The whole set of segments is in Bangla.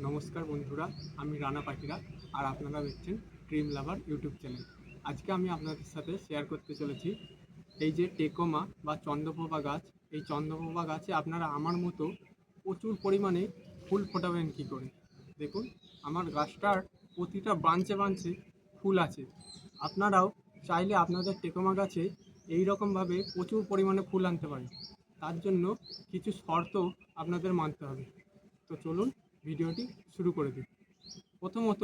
নমস্কার বন্ধুরা, আমি রানা পাখিরা আর আপনারা দেখছেন ক্রিম লাভার ইউটিউব চ্যানেল আজকে আমি আপনাদের সাথে শেয়ার করতে চলেছি এই যে টেকোমা বা চন্দ্রপ্রভা গাছ। এই চন্দ্রপ্রভা গাছে আপনারা আমার মতো প্রচুর পরিমাণে ফুল ফোটাবেন কী করে? দেখুন, আমার গাছটার প্রতিটা ব্রাঞ্চে ব্রাঞ্চে ফুল আছে। আপনারাও চাইলে আপনাদের টেকোমা গাছে এই রকমভাবে প্রচুর পরিমাণে ফুল আনতে পারেন। তার জন্য কিছু শর্ত আপনাদের মানতে হবে। তো চলুন ভিডিওটি শুরু করে দিই। প্রথমত,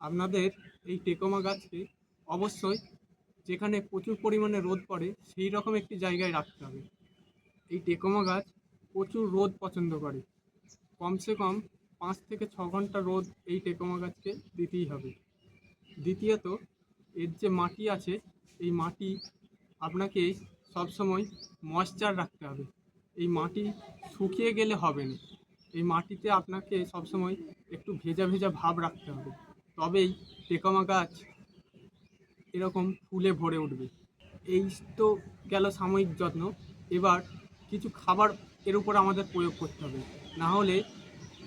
আপনাদের এই টেকোমা গাছকে অবশ্যই যেখানে প্রচুর পরিমাণে রোদ পড়ে, সেই রকম একটি জায়গায় রাখতে হবে। এই টেকোমা গাছ প্রচুর রোদ পছন্দ করে। কমসে কম পাঁচ থেকে ছ ঘণ্টা রোদ এই টেকোমা গাছকে দিতেই হবে। দ্বিতীয়ত, এর যে মাটি আছে, এই মাটি আপনাকে সবসময় ময়শ্চার রাখতে হবে। এই মাটি শুকিয়ে গেলে হবে না। মাটিতে আপনাকে সবসময় একটু ভেজা ভেজা ভাব রাখতে হবে। তবেই টেকমা গাছ এরকম ফুলে ভরে উঠবে। এই তো গেল সাময়িক যত্ন। এবার কিছু খাবার এর উপর আমাদের প্রয়োগ করতে হবে। না হলে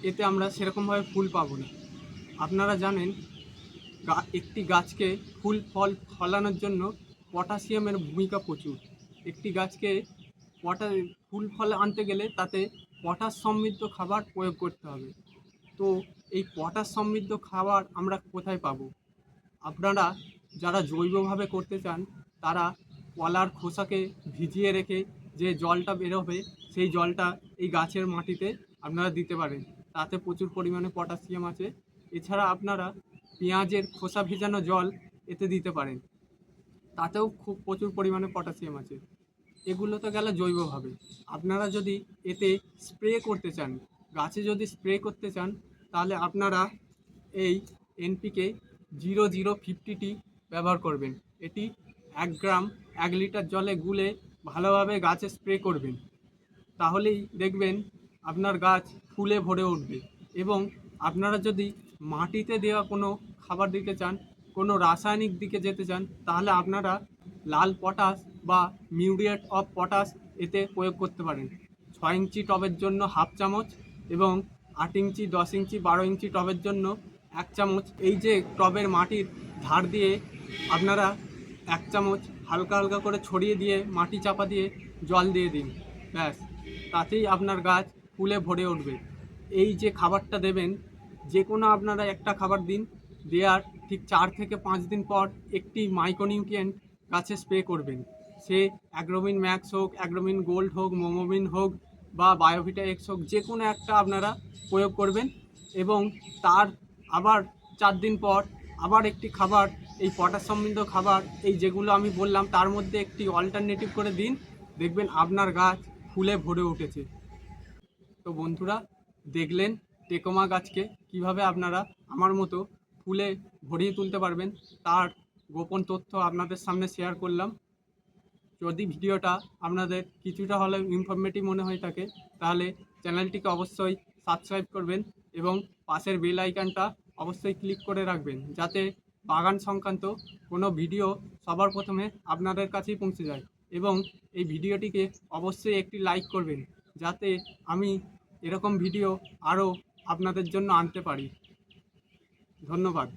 এতে আমরা সেরকমভাবে ফুল পাবো না। আপনারা জানেন একটি গাছকে ফুল, ফল ফলানোর জন্য পটাশিয়ামের ভূমিকা প্রচুর। একটি গাছকে পটা, ফুল, ফল আনতে গেলে তাতে পটাশ সমৃদ্ধ খাবার প্রয়োগ করতে হবে। তো এই পটাশ সমৃদ্ধ খাবার আমরা কোথায় পাবো? আপনারা যারা জৈবভাবে করতে চান, তারা কলার খোসাকে ভিজিয়ে রেখে যে জলটা বেরোবে, সেই জলটা এই গাছের মাটিতে আপনারা দিতে পারেন। তাতে প্রচুর পরিমাণে পটাশিয়াম আছে। এছাড়া আপনারা পেঁয়াজের খোসা ভেজানো জল এতে দিতে পারেন। তাতেও খুব প্রচুর পরিমাণে পটাশিয়াম আছে। এগুলো তো গেল জৈবভাবে। আপনারা যদি এতে স্প্রে করতে চান, গাছে যদি স্প্রে করতে চান, তাহলে আপনারা এই এনপিকে জিরো জিরো ফিফটিটি ব্যবহার করবেন। এটি এক গ্রাম, এক লিটার জলে গুলে ভালোভাবে গাছে স্প্রে করবেন। তাহলেই দেখবেন আপনার গাছ ফুলে ভরে উঠবে এবং আপনারা যদি মাটিতে দেওয়া কোনো খাবার দিতে চান, কোনো রাসায়নিক দিকে যেতে চান, তাহলে আপনারা লাল পটাশ বা মিউরিয়েট অফ পটাশ এতে প্রয়োগ করতে পারেন। ছয় ইঞ্চি টবের জন্য হাফ চামচ এবং আট ইঞ্চি, দশ ইঞ্চি, বারো ইঞ্চি টবের জন্য এক চামচ। এই যে টবের মাটির ধার দিয়ে আপনারা এক চামচ হালকা হালকা করে ছড়িয়ে দিয়ে মাটি চাপা দিয়ে জল দিয়ে দিন, ব্যাস। তাতেই আপনার গাছ ফুলে ভরে উঠবে। এই যে খাবারটা দেবেন, যে কোনো আপনারা একটা খাবার দিন, দেওয়ার ঠিক চার থেকে পাঁচ দিন পর একটি মাইক্রোনিউট্রিয়েন্ট গাছে স্প্রে করবেন। সে অ্যাগ্রোমিন ম্যাক্স হোক, অ্যাগ্রোমিন গোল্ড হোক মোমোমিন হোক বা বায়োভিটা এক্স হোক, যে কোনো একটা আপনারা প্রয়োগ করবেন এবং তার আবার চার দিন পর আবার একটি খাবার, এই পটাশ সমৃদ্ধ খাবার, এই যেগুলো আমি বললাম, তার মধ্যে একটি অল্টারনেটিভ করে দিন। দেখবেন আপনার গাছ ফুলে ভরে উঠেছে। তো বন্ধুরা, দেখলেন টেকোমা গাছকে কীভাবে আপনারা আমার মতো ফুলে ভরিয়ে তুলতে পারবেন, তার গোপন তথ্য আপনাদের সামনে শেয়ার করলাম। যদি ভিডিওটা আপনাদের কিছুটা হলেও ইনফরমেটিভ মনে হয়ে থাকে, তাহলে চ্যানেলটিকে অবশ্যই সাবস্ক্রাইব করবেন এবং পাশের বেল আইকনটা অবশ্যই ক্লিক করে রাখবেন, যাতে বাগান সংক্রান্ত কোনো ভিডিও সবার প্রথমে আপনাদের কাছেই পৌঁছে যায়। এবং এই ভিডিওটিকে অবশ্যই একটি লাইক করবেন, যাতে আমি এরকম ভিডিও আরও আপনাদের জন্য আনতে পারি। ধন্যবাদ।